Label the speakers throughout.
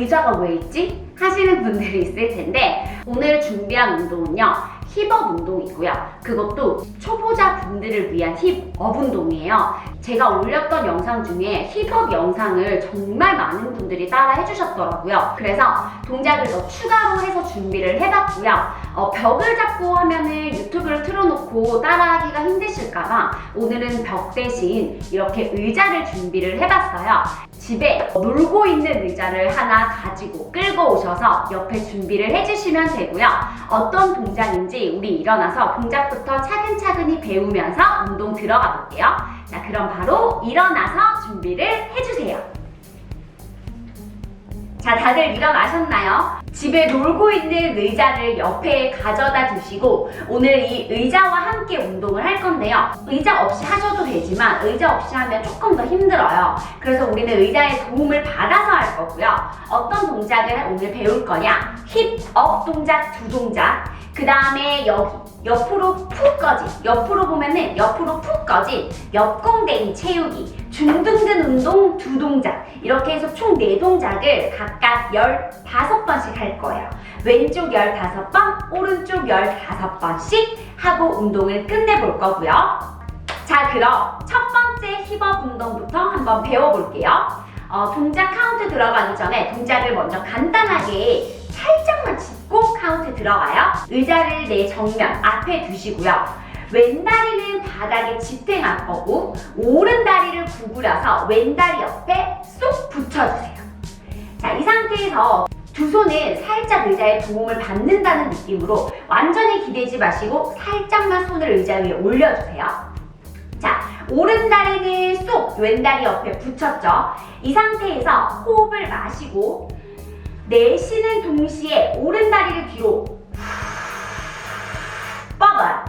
Speaker 1: 의자가 왜 있지? 하시는 분들이 있을 텐데 오늘 준비한 운동은요. 힙업 운동이고요. 그것도 초보자 분들을 위한 힙업 운동이에요. 제가 올렸던 영상 중에 힙업 영상을 정말 많은 분들이 따라 해주셨더라고요. 그래서 동작을 더 추가로 해서 준비를 해봤고요. 어, 벽을 잡고 하면은 유튜브를 틀어놓고 따라하기가 힘드실까봐 오늘은 벽 대신 이렇게 의자를 준비를 해봤어요. 집에 놀고 있는 의자를 하나 가지고 끌고 오셔서 옆에 준비를 해주시면 되고요. 어떤 동작인지 우리 일어나서 동작부터 차근차근히 배우면서 운동 들어가 볼게요. 자, 그럼 바로 일어나서 준비를 해주세요. 자, 다들 일어나셨나요? 집에 놀고 있는 의자를 옆에 가져다 두시고 오늘 이 의자와 함께 운동을 할 건데요. 의자 없이 하셔도 되지만 의자 없이 하면 조금 더 힘들어요. 그래서 우리는 의자의 도움을 받아서 할 거고요. 어떤 동작을 오늘 배울 거냐? 힙업 동작 두 동작. 그 다음에 옆으로 푹 꺼지. 옆으로 보면은 옆으로 푹 꺼지. 옆공댕이 채우기. 중등근 운동 두 동작. 이렇게 해서 총 네 동작을 각각 15번씩 할 거예요. 왼쪽 15번, 오른쪽 15번씩 하고 운동을 끝내볼 거고요. 자, 그럼 첫 번째 힙업 운동부터 한번 배워볼게요. 어, 동작 카운트 들어가기 전에 동작을 먼저 간단하게 살짝만 짚고 카운트 들어가요. 의자를 내 정면 앞에 두시고요. 왼다리는 바닥에 지탱할 거고 오른다리를 구부려서 왼다리 옆에 쏙 붙여주세요. 자, 이 상태에서 두 손은 살짝 의자에 도움을 받는다는 느낌으로 완전히 기대지 마시고 살짝만 손을 의자 위에 올려주세요. 자, 오른다리는 쏙 왼다리 옆에 붙였죠. 이 상태에서 호흡을 마시고 내쉬는 동시에 오른 다리를 뒤로 뻗어요.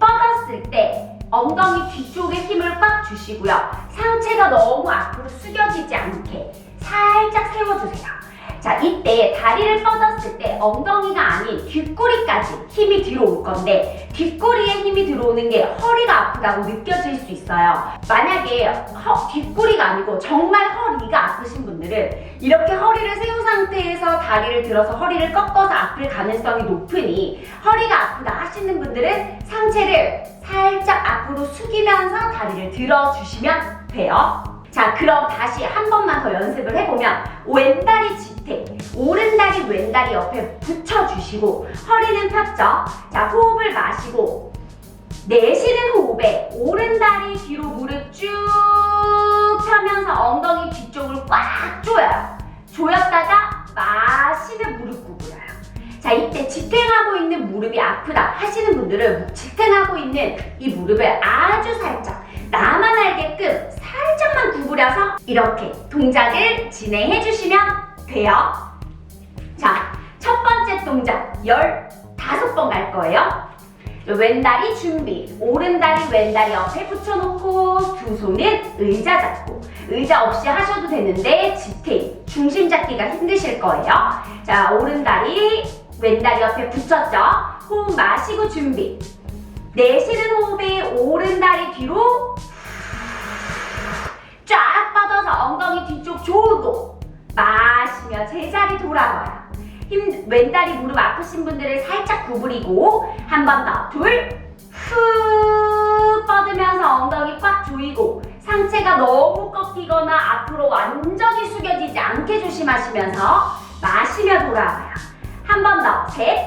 Speaker 1: 뻗었을 때 엉덩이 뒤쪽에 힘을 꽉 주시고요. 상체가 너무 앞으로 숙여지지 않게 살짝 세워주세요. 자, 이때 다리를 뻗었을 때 엉덩이가 아닌 뒷구리까지 힘이 들어올 건데 뒷구리에 힘이 들어오는 게 허리가 아프다고 느껴질 수 있어요. 만약에 허, 뒷구리가 아니고 정말 허리가 아프신 분들은 이렇게 허리를 세운 상태에서 다리를 들어서 허리를 꺾어서 아플 가능성이 높으니 허리가 아프다 하시는 분들은 상체를 살짝 앞으로 숙이면서 다리를 들어주시면 돼요. 자, 그럼 다시 한 번만 더 연습을 해보면 왼다리 지탱, 오른다리 왼다리 옆에 붙여주시고 허리는 폈죠? 자, 호흡을 마시고 내쉬는 호흡에 오른다리 뒤로 무릎 쭉 펴면서 엉덩이 뒤쪽을 꽉 조여요. 조였다가 마시면 무릎 구부려요. 자, 이때 지탱하고 있는 무릎이 아프다 하시는 분들은 지탱하고 있는 이 무릎을 아주 살짝 나만 알게끔 살짝만 구부려서 이렇게 동작을 진행해 주시면 돼요. 자, 첫 번째 동작 15번 갈 거예요. 왼다리 준비. 오른다리 왼다리 옆에 붙여놓고 두 손은 의자 잡고 의자 없이 하셔도 되는데 지탱, 중심 잡기가 힘드실 거예요. 자, 오른다리 왼다리 옆에 붙였죠? 호흡 마시고 준비. 내쉬는 호흡에 오른다리 뒤로 쫙 뻗어서 엉덩이 뒤쪽 조고 마시며 제자리 돌아와요. 힘 왼다리 무릎 아프신 분들은 살짝 구부리고 한 번 더 둘 후 뻗으면서 엉덩이 꽉 조이고 상체가 너무 꺾이거나 앞으로 완전히 숙여지지 않게 조심하시면서 마시며 돌아와요. 한 번 더 셋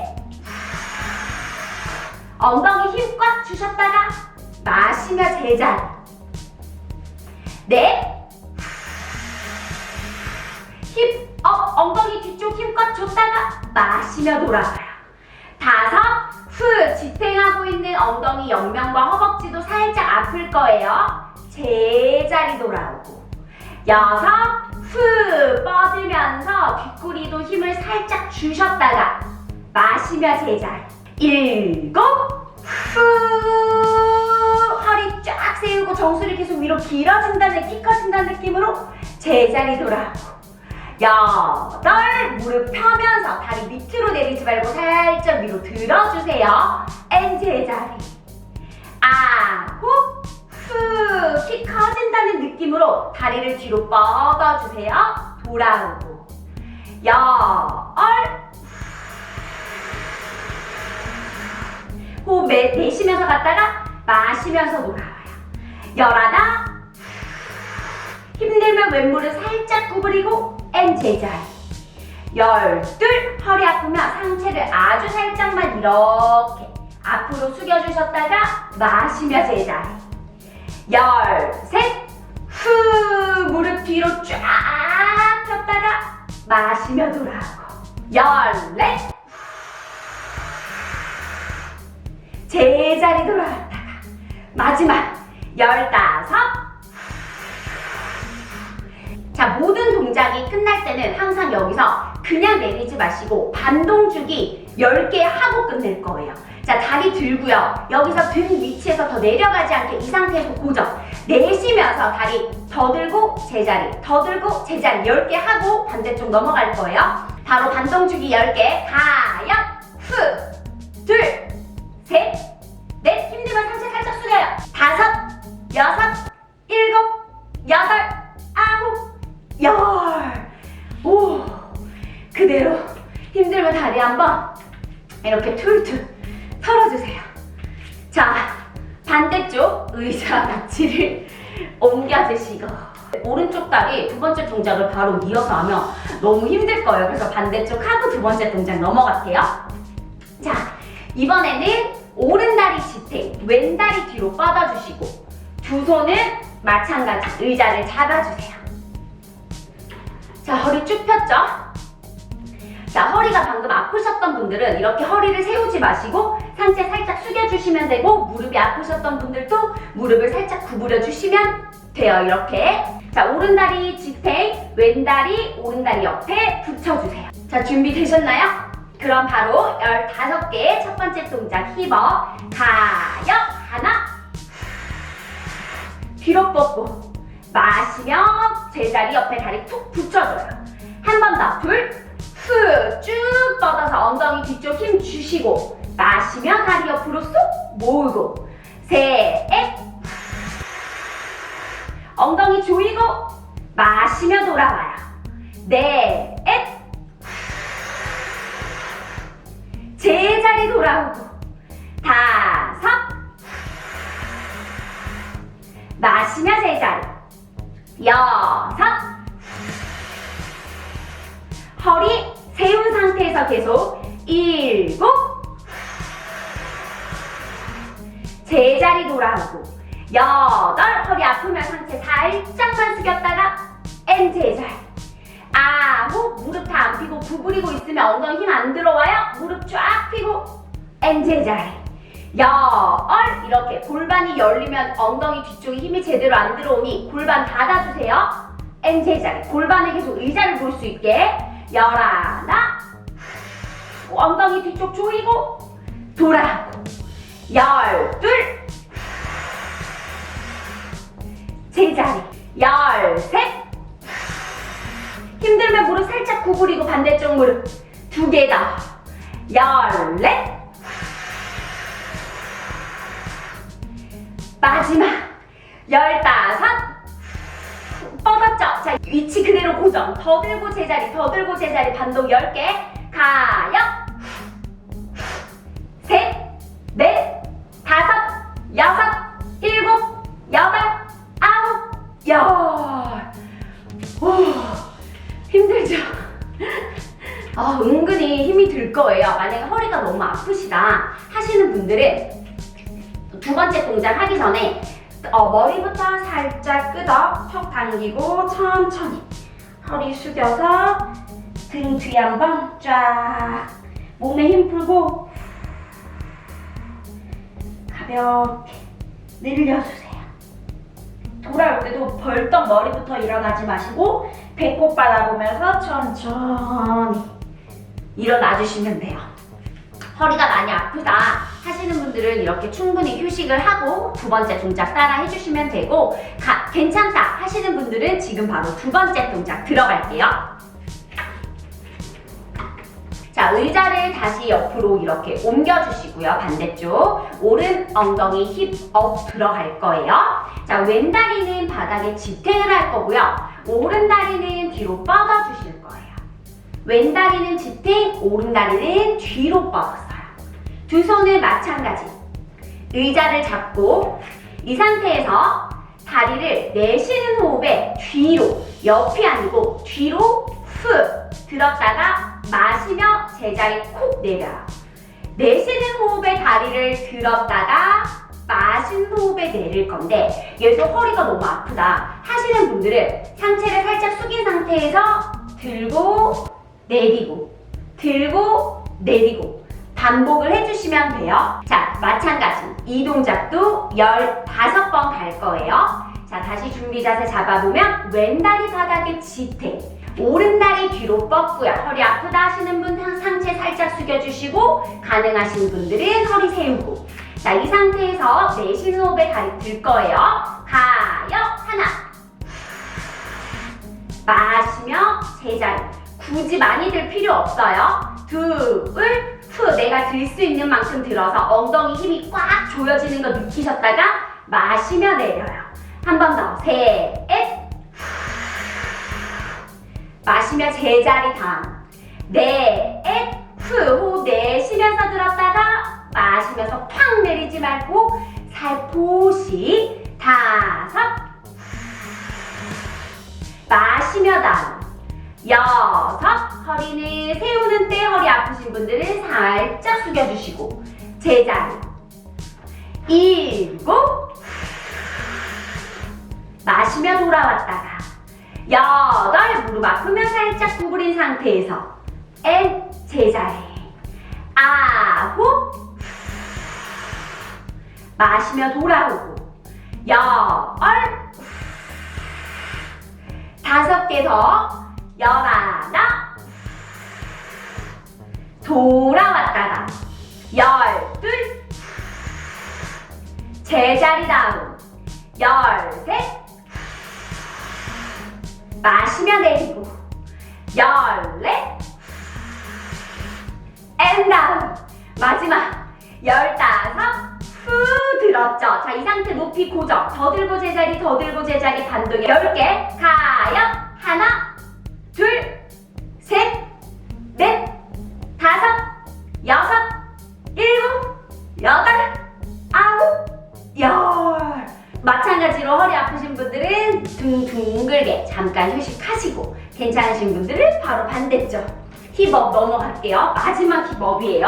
Speaker 1: 엉덩이 힘 꽉 주셨다가 마시며 제자리 넷 힙, 업, 엉덩이 뒤쪽 힘꽉 줬다가 마시며 돌아와요. 다섯, 후, 지탱하고 있는 엉덩이 옆면과 허벅지도 살짝 아플 거예요. 제자리 돌아오고. 여섯, 후, 뻗으면서 뒷구리도 힘을 살짝 주셨다가 마시며 제자리. 일곱, 후, 허리 쫙 세우고 정수리 계속 위로 길어진다는, 키 커진다는 느낌으로 제자리 돌아오고. 여덟 무릎 펴면서 다리 밑으로 내리지 말고 살짝 위로 들어주세요. N 제자리. 아홉 후, 키 커진다는 느낌으로 다리를 뒤로 뻗어주세요. 돌아오고. 열 호흡 내, 내쉬면서 갔다가 마시면서 돌아와요. 열하나 힘들면 왼무릎 살짝 구부리고 N 제자리 열둘 허리 아프면 상체를 아주 살짝만 이렇게 앞으로 숙여주셨다가 마시며 제자리. 열셋 후 무릎 뒤로 쫙 폈다가 마시며 돌아오고. 열넷 제자리 돌아왔다가 마지막 열다섯. 자 모든 동작이 끝날 때는 항상 여기서 그냥 내리지 마시고 반동주기 10개 하고 끝낼 거예요. 자 다리 들고요. 여기서 등 위치에서 더 내려가지 않게 이 상태에서 고정. 내쉬면서 다리 더 들고 제자리 더 들고 제자리 10개 하고 반대쪽 넘어갈 거예요. 바로 반동주기 10개 가요. 후둘 다리 한번 이렇게 툴툴 털어주세요. 자, 반대쪽 의자 위치를 옮겨주시고 오른쪽 다리 두 번째 동작을 바로 이어서 하면 너무 힘들 거예요. 그래서 반대쪽 하고 두 번째 동작 넘어갈게요. 자, 이번에는 오른 다리 지탱, 왼 다리 뒤로 뻗어주시고 두 손은 마찬가지 의자를 잡아주세요. 자, 허리 쭉 폈죠? 자, 허리가 방금 아프셨던 분들은 이렇게 허리를 세우지 마시고 상체 살짝 숙여주시면 되고 무릎이 아프셨던 분들도 무릎을 살짝 구부려 주시면 돼요. 이렇게. 자, 오른다리 지탱, 왼다리, 오른다리 옆에 붙여주세요. 자, 준비되셨나요? 그럼 바로 15개 첫 번째 동작 힙업 가요 하나 뒤로 뻗고 마시며 제자리 옆에 다리 툭 붙여줘요 엉덩이 뒤쪽 힘 주시고 마시며 다리 옆으로 쏙 모으고 셋 엉덩이 조이고 마시며 돌아와요. 넷 제자리 돌아오고 다섯 마시며 제자리. 여섯 허리 세운 상태에서 계속 일곱. 제자리 돌아오고 여덟. 허리 아프면 상체 살짝만 숙였다가 N 제자리. 아홉. 무릎 다 안 펴고 구부리고 있으면 엉덩이 힘 안 들어와요. 무릎 쫙 펴고 N 제자리. 열 이렇게 골반이 열리면 엉덩이 뒤쪽에 힘이 제대로 안 들어오니 골반 닫아주세요. N 제자리. 골반에 계속 의자를 볼 수 있게. 열하나 엉덩이 뒤쪽 조이고 돌아오고 열둘 제자리 열셋 힘들면 무릎 살짝 구부리고 반대쪽 무릎 두개 더. 열넷. 마지막 열다섯. 뻗었죠? 자, 위치 그대로 고정. 더 들고 제자리, 더 들고 제자리 반동 열개 가요. 셋, 넷, 다섯, 여섯, 일곱, 여덟, 아홉, 열. 오. 힘들죠? 아, 은근히 힘이 들 거예요. 만약에 허리가 너무 아프시다 하시는 분들은 두 번째 동작 하기 전에 어, 머리부터 살짝 끄덕 턱 당기고 천천히 허리 숙여서 등뒤 한번 쫙 몸에 힘 풀고 가볍게 늘려주세요. 돌아올 때도 벌떡 머리부터 일어나지 마시고 배꼽 바라보면서 천천히 일어나 주시면 돼요. 허리가 많이 아프다 하시는 분들은 이렇게 충분히 휴식을 하고 두 번째 동작 따라 해주시면 되고 가- 괜찮다 하시는 분들은 지금 바로 두 번째 동작 들어갈게요. 자, 의자를 다시 옆으로 이렇게 옮겨주시고요. 반대쪽. 오른 엉덩이 힙 업 들어갈 거예요. 자, 왼 다리는 바닥에 지탱을 할 거고요. 오른 다리는 뒤로 뻗어주실 거예요. 왼 다리는 지탱, 오른 다리는 뒤로 뻗었어요. 두 손은 마찬가지. 의자를 잡고 이 상태에서 다리를 내쉬는 호흡에 뒤로, 옆이 아니고 뒤로 후 들었다가 마시며 제자리 콕 내려요. 내쉬는 호흡에 다리를 들었다가 마신 호흡에 내릴 건데 얘도 허리가 너무 아프다 하시는 분들은 상체를 살짝 숙인 상태에서 들고 내리고 들고 내리고 반복을 해주시면 돼요. 자, 마찬가지. 이 동작도 15번 갈 거예요. 자, 다시 준비 자세 잡아보면 왼다리 바닥에 지탱. 오른다리 뒤로 뻗고요. 허리 아프다 하시는 분 상체 살짝 숙여주시고 가능하신 분들은 허리 세우고 자, 이 상태에서 내쉬는 호흡에 다리 들 거예요. 가요. 하나. 마시며 제자리. 굳이 많이 들 필요 없어요. 둘, 후. 내가 들 수 있는 만큼 들어서 엉덩이 힘이 꽉 조여지는 거 느끼셨다가 마시며 내려요. 한 번 더. 셋, 마시며 제자리 다음. 넷, 후. 호흡 내쉬면서 들었다가 마시면서 팍 내리지 말고 살포시 다섯 마시며 다음 여섯 허리는 세우는 때 허리 아프신 분들은 살짝 숙여주시고 제자리 일곱 마시며 돌아왔다가 여덟 무릎 아프면 살짝 구부린 상태에서 엔 제자리 아홉 마시며 돌아오고 열 다섯 개더 열하나 돌아왔다가 열둘 제자리 다음 열셋 마시며 내리고. 열넷. 앤 다음. 마지막. 열다섯. 후 들었죠. 자 이 상태 높이 고정. 더 들고 제자리 더 들고 제자리 반동 10개. 가요. 하나 둘셋 분들은 등 둥글게 잠깐 휴식하시고 괜찮으신 분들은 바로 반대쪽 힙업 넘어갈게요 마지막 힙업이에요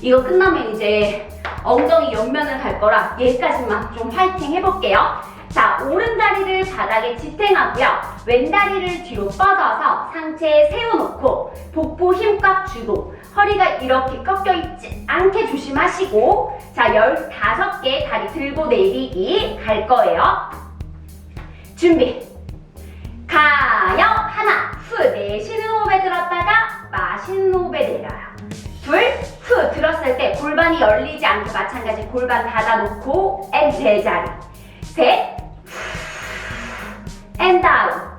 Speaker 1: 이거 끝나면 이제 엉덩이 옆면을 갈 거라 얘까지만 좀 화이팅 해볼게요. 자, 오른다리를 바닥에 지탱하고요. 왼다리를 뒤로 뻗어서 상체에 세워놓고 복부 힘꽉 주고 허리가 이렇게 꺾여 있지 않게 조심하시고 자, 15개 다리 들고 내리기 갈 거예요. 준비. 가요. 하나, 후. 내쉬는 호흡에 들었다가 마시는 호흡에 내려요. 둘, 후. 들었을 때 골반이 열리지 않게 마찬가지 골반 닫아놓고 앤 제자리. 셋, 앤 다운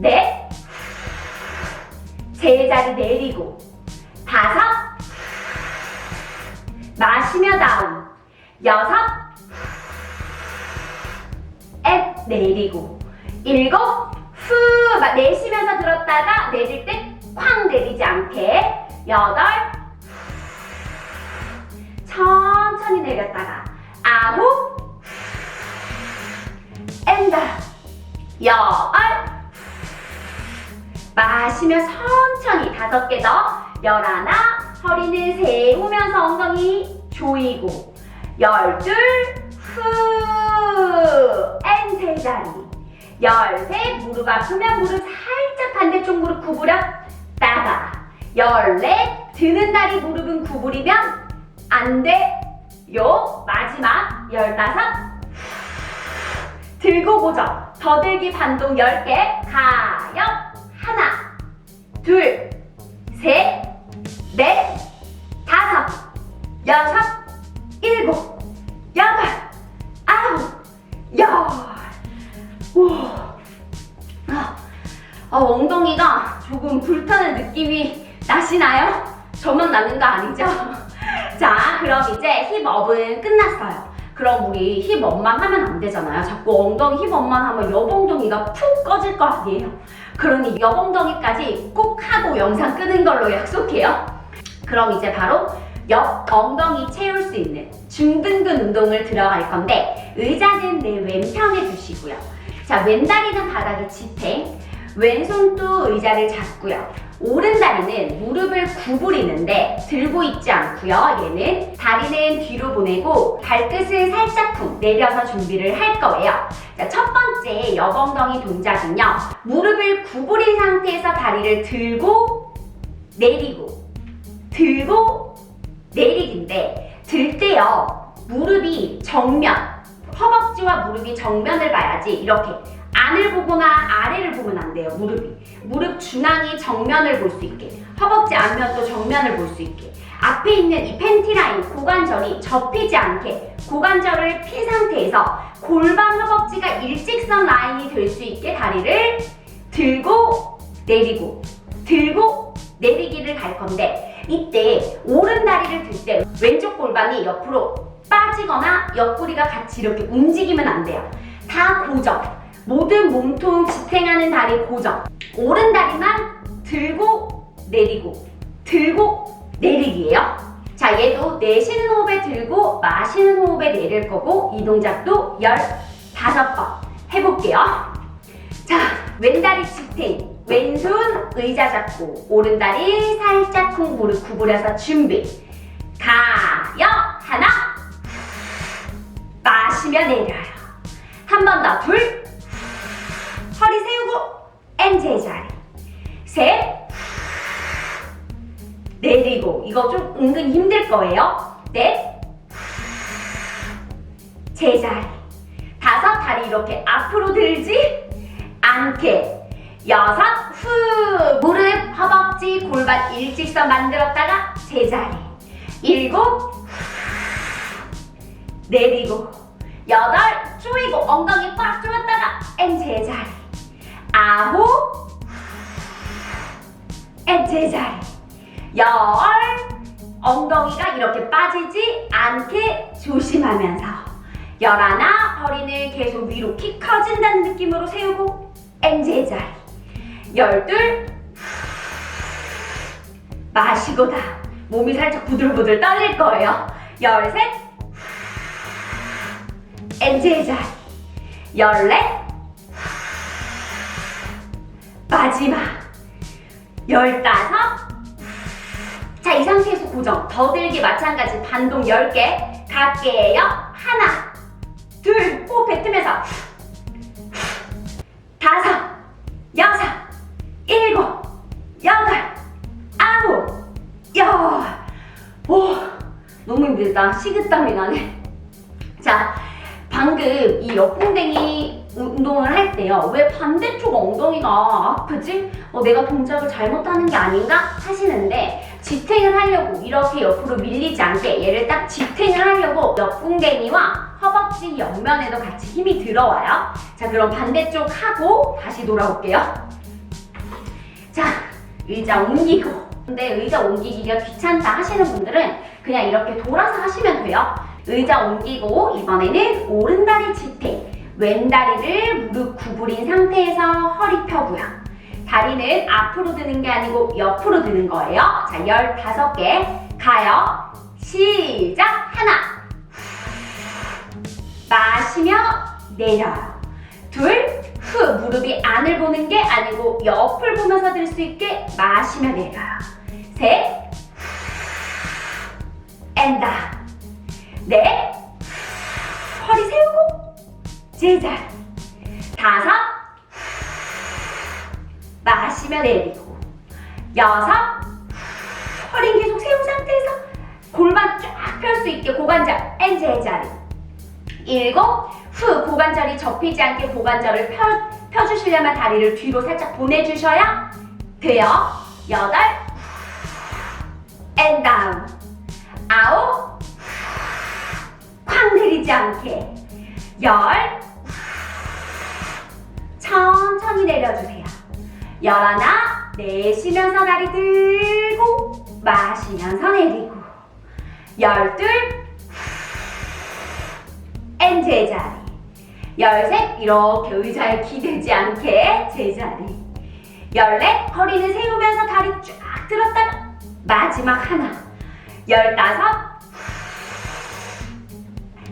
Speaker 1: 넷, 제자리 내리고. 다섯, 마시며 다운 여섯, 내리고. 일곱, 후. 내쉬면서 들었다가 내릴 때 쾅 내리지 않게. 여덟, 천천히 내렸다가 아홉. 엔다. 열 마시며 천천히 다섯 개 더. 열하나. 허리는 세우면서 엉덩이 조이고. 열둘. 후 엔 제자리 열셋 무릎 아프면 무릎 살짝 반대쪽 무릎 구부렸다가 열넷 드는 다리 무릎은 구부리면 안 돼. 요 마지막 열다섯 들고 보죠. 더 들기 반동 10개 가요. 안 되잖아요. 자꾸 엉덩이 힙 업만 하면 옆엉덩이가 푹 꺼질 거 아니에요. 그러니 옆엉덩이까지 꼭 하고 영상 끄는 걸로 약속해요. 그럼 이제 바로 옆 엉덩이 채울 수 있는 중등근 운동을 들어갈 건데 의자는 내 왼편에 두시고요. 자, 왼다리는 바닥에 지탱, 왼손도 의자를 잡고요. 오른 다리는 무릎을 구부리는데 들고 있지 않고요. 얘는 다리는 뒤로 보내고 발끝을 살짝 쿵 내려서 준비를 할 거예요. 자, 첫 번째 옆엉덩이 동작은요. 무릎을 구부린 상태에서 다리를 들고 내리고 들고 내리기인데 들 때요. 무릎이 정면 허벅지와 무릎이 정면을 봐야지 이렇게 안을 보거나 아래를 보면 안 돼요 무릎이 무릎 중앙이 정면을 볼 수 있게 허벅지 앞면도 정면을 볼 수 있게 앞에 있는 이 팬티 라인 고관절이 접히지 않게 고관절을 핀 상태에서 골반 허벅지가 일직선 라인이 될 수 있게 다리를 들고 내리고 들고 내리기를 갈 건데 이때 오른 다리를 들 때 왼쪽 골반이 옆으로 빠지거나 옆구리가 같이 이렇게 움직이면 안 돼요. 다 고정. 모든 몸통 지탱하는 다리 고정. 오른 다리만 들고 내리고 들고 내리기예요. 자, 얘도 내쉬는 호흡에 들고 마시는 호흡에 내릴 거고 이 동작도 15번 해볼게요. 자, 왼다리 지탱. 왼손 의자 잡고 오른다리 살짝 쿵 무릎 구부려서 준비. 가요. 하나. 마시며 내려요. 한 번 더. 둘. 허리 세우고 엔 제자리. 셋. 내리고. 이거 좀 은근 힘들 거예요. 넷. 제자리. 다섯. 다리 이렇게 앞으로 들지 않게. 여섯. 후. 무릎, 허벅지, 골반 일직선 만들었다가 제자리. 일곱. 내리고 여덟 조이고 엉덩이 꽉 조였다가 엔 제자리 아홉 엔 제자리 열 엉덩이가 이렇게 빠지지 않게 조심하면서 열하나 허리는 계속 위로 키 커진다는 느낌으로 세우고 엔 제자리 열둘 마시고 다 몸이 살짝 부들부들 떨릴 거예요. 열셋 엔젤 자리 열넷 마지막. 열다섯. 자 이 상태에서 고정. 더 들기 마찬가지 반동 10개. 갈게요. 하나 둘 호흡 뱉으면서. 다섯 여섯 일곱 여덟 아홉 열오 너무 힘들다. 식은땀이 나네. 자 방금 이 옆궁뎅이 운동을 할 때요. 왜 반대쪽 엉덩이가 아프지? 어, 내가 동작을 잘못하는 게 아닌가? 하시는데 지탱을 하려고 이렇게 옆으로 밀리지 않게 얘를 딱 지탱을 하려고 옆궁뎅이와 허벅지 옆면에도 같이 힘이 들어와요. 자 그럼 반대쪽 하고 다시 돌아올게요. 자 의자 옮기고 근데 의자 옮기기가 귀찮다 하시는 분들은 그냥 이렇게 돌아서 하시면 돼요. 의자 옮기고 이번에는 오른 다리 지탱 왼다리를 무릎 구부린 상태에서 허리 펴고요 다리는 앞으로 드는 게 아니고 옆으로 드는 거예요. 자 15개. 가요. 시작. 하나. 마시며 내려요. 둘 후. 무릎이 안을 보는 게 아니고 옆을 보면서 들 수 있게 마시며 내려요. 셋. 엔다. 넷. 허리 세우고 제자리 다섯. 마시며 내리고. 여섯. 허리 계속 세운 상태에서 골반 쫙 펼 수 있게 고관절 엔 제자리. 일곱. 후 고관절이 접히지 않게 고관절을 펴, 펴주시려면 다리를 뒤로 살짝 보내주셔야 돼요. 여덟. 엔 다운 아홉. 쾅 내리지 않게. 열 천천히 내려주세요. 열 하나 내쉬면서 다리 들고 마시면서 내리고. 열둘. N 제자리. 열셋. 이렇게 의자에 기대지 않게 제자리. 열넷. 허리는 세우면서 다리 쫙 들었다가 마지막 하나. 열다섯.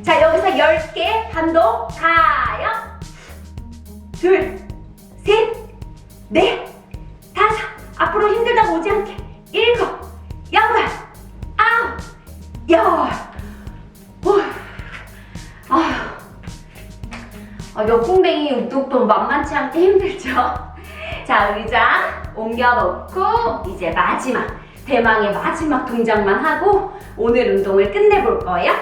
Speaker 1: 자 여기서 열개 반도 가요 둘 셋 넷. 다섯. 앞으로 힘들다고 오지 않게. 일곱. 여덟. 아홉. 열. 후. 아휴. 아, 역궁뱅이 운동도 만만치 않게 힘들죠? 자, 의자 옮겨놓고 이제 마지막, 대망의 마지막 동작만 하고 오늘 운동을 끝내볼 거예요.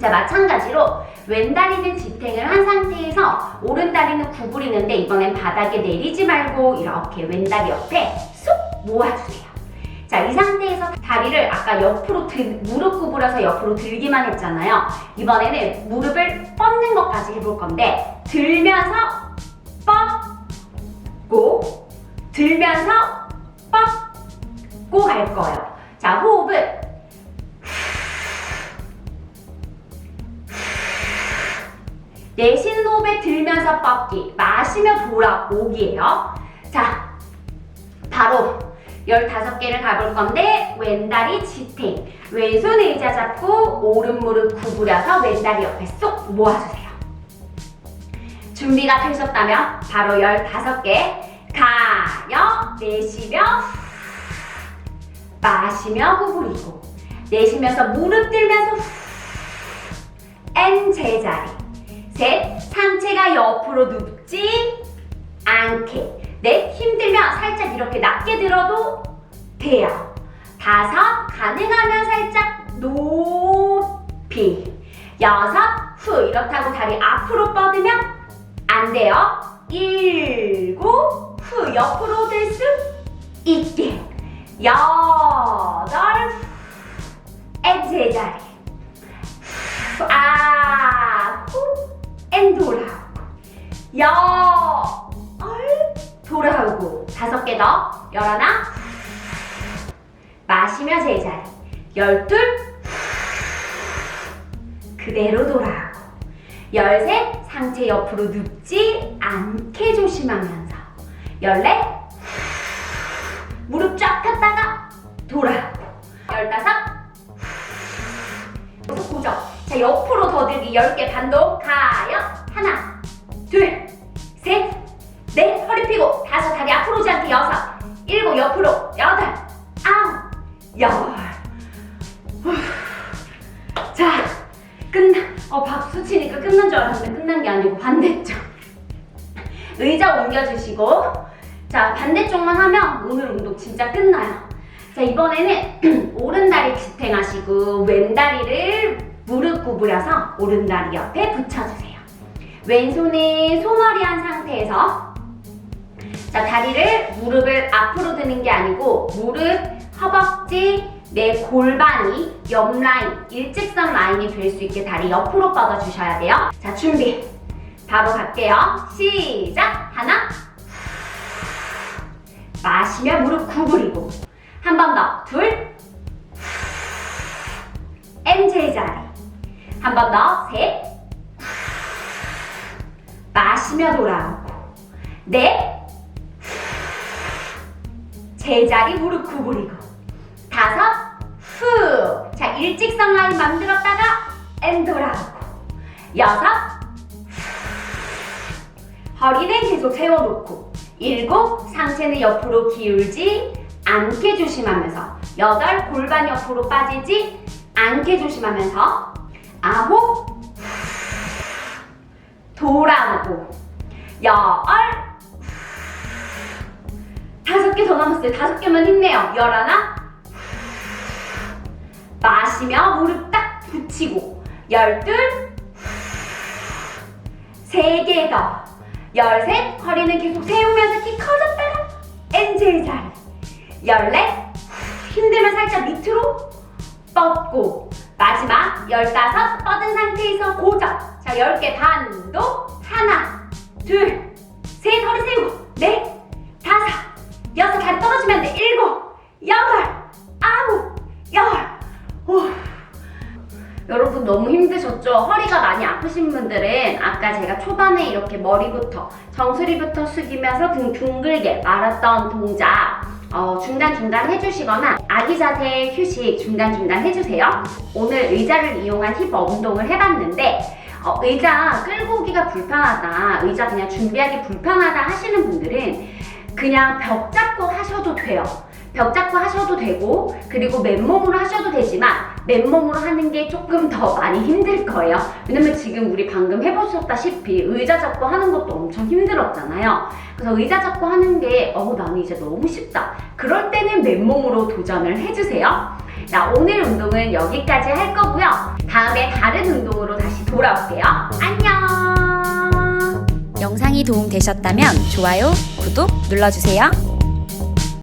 Speaker 1: 자, 마찬가지로 왼다리는 지탱을 한 상태에서 오른다리는 구부리는데 이번엔 바닥에 내리지 말고 이렇게 왼다리 옆에 쑥 모아주세요. 자, 이 상태에서 다리를 아까 옆으로 들, 무릎 구부려서 옆으로 들기만 했잖아요. 이번에는 무릎을 뻗는 것까지 해볼 건데, 들면서 뻗고, 들면서 뻗고 갈 거예요. 자, 호흡을 내쉬는 호흡에 들면서 뻗기, 마시며 돌아오기예요. 자, 바로 15개를 가볼 건데 왼다리 지탱. 왼손 의자 잡고 오른 무릎 구부려서 왼다리 옆에 쏙 모아주세요. 준비가 되셨다면 바로 15개 가요. 내쉬며 마시며 구부리고 내쉬면서 무릎 들면서 N 제자리 셋 상체가 옆으로 눕지 않게. 넷 힘들면 살짝 이렇게 낮게 들어도 돼요. 다섯 가능하면 살짝 높이. 여섯 후. 이렇다고 다리 앞으로 뻗으면 안 돼요. 일곱 후. 옆으로 들 수 있게. 여덟 엔 제 자리. 후, 아홉 엔 돌아오고 열 돌아오고 다섯 개 더 열하나? 마시며 제자리 열둘? 그대로 돌아오고 열셋 상체 옆으로 눕지 않게 조심하면서 열넷 무릎 쫙 폈다가 돌아오고 열다섯? 고정. 자 옆으로 더들기 열개 반도 가요 하나 둘 셋 넷. 허리 펴고 다섯 다리 앞으로 오지 않게 여섯 일곱 옆으로 여덟 아홉 열. 후. 자 끝나 어 박수 치니까 끝난 줄 알았는데 끝난 게 아니고 반대쪽. 의자 옮겨주시고. 자 반대쪽만 하면 오늘 운동 진짜 끝나요. 자 이번에는 오른다리 지탱하시고 왼다리를 무릎 구부려서 오른다리 옆에 붙여주세요 왼손은 소머리 한 상태에서 자, 다리를 무릎을 앞으로 드는 게 아니고 무릎, 허벅지, 내 골반이 옆 라인, 일직선 라인이 될 수 있게 다리 옆으로 뻗어 주셔야 돼요. 자, 준비. 바로 갈게요. 시작. 하나. 마시며 무릎 구부리고. 한 번 더. 둘. M 제자리. 한 번 더. 셋. 마시며 돌아오고. 넷. 제자리 무릎 구부리고 다섯 후. 자 일직선 라인 만들었다가 엔 돌아오고 여섯 후. 허리는 계속 세워놓고 일곱 상체는 옆으로 기울지 않게 조심하면서 여덟 골반 옆으로 빠지지 않게 조심하면서 아홉 후. 돌아오고 열 다섯 개 더 남았어요. 다섯 개만 힘내요. 열하나. 마시며 무릎 딱 붙이고. 열둘. 세 개 더. 열셋. 허리는 계속 세우면서 키 커졌다가 엔젤 자리. 열넷. 힘들면 살짝 밑으로 뻗고. 마지막 열다섯. 뻗은 상태에서 고정. 자, 열개 반도. 하나. 둘. 셋. 허리 세우고. 넷. 다섯. 여섯 다리 떨어지면 안 돼. 일곱, 여덟, 아홉, 열. 오. 여러분 너무 힘드셨죠? 허리가 많이 아프신 분들은 아까 제가 초반에 이렇게 머리부터 정수리부터 숙이면서 등 둥글게 말았던 동작 어, 중단중단 해주시거나 아기 자세 휴식 중단중단 해주세요. 오늘 의자를 이용한 힙업 운동을 해봤는데 어, 의자 끌고 오기가 불편하다, 의자 그냥 준비하기 불편하다 하시는 분들은 그냥 벽 잡고 하셔도 돼요. 벽 잡고 하셔도 되고 그리고 맨몸으로 하셔도 되지만 맨몸으로 하는 게 조금 더 많이 힘들 거예요. 왜냐면 지금 우리 방금 해보셨다시피 의자 잡고 하는 것도 엄청 힘들었잖아요. 그래서 의자 잡고 하는 게 어, 나는 이제 너무 쉽다. 그럴 때는 맨몸으로 도전을 해주세요. 자, 오늘 운동은 여기까지 할 거고요. 다음에 다른 운동으로 다시 돌아올게요. 안녕!
Speaker 2: 영상이 도움되셨다면 좋아요, 구독 눌러주세요.